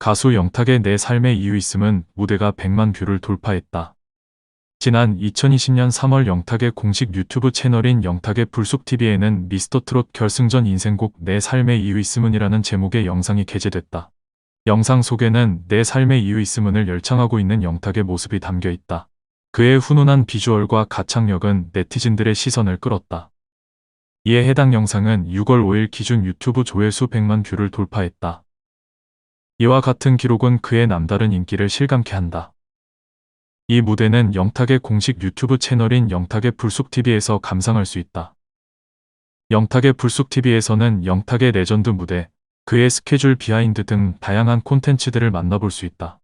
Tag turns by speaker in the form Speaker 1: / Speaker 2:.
Speaker 1: 가수 영탁의 내 삶의 이유 있음은 무대가 100만 뷰를 돌파했다. 지난 2020년 3월 영탁의 공식 유튜브 채널인 영탁의 불속TV에는 미스터트롯 결승전 인생곡 내 삶의 이유 있음은이라는 제목의 영상이 게재됐다. 영상 속에는 내 삶의 이유 있음은을 열창하고 있는 영탁의 모습이 담겨 있다. 그의 훈훈한 비주얼과 가창력은 네티즌들의 시선을 끌었다. 이에 해당 영상은 6월 5일 기준 유튜브 조회수 100만 뷰를 돌파했다. 이와 같은 기록은 그의 남다른 인기를 실감케 한다. 이 무대는 영탁의 공식 유튜브 채널인 영탁의 불속TV에서 감상할 수 있다. 영탁의 불속TV에서는 영탁의 레전드 무대, 그의 스케줄 비하인드 등 다양한 콘텐츠들을 만나볼 수 있다.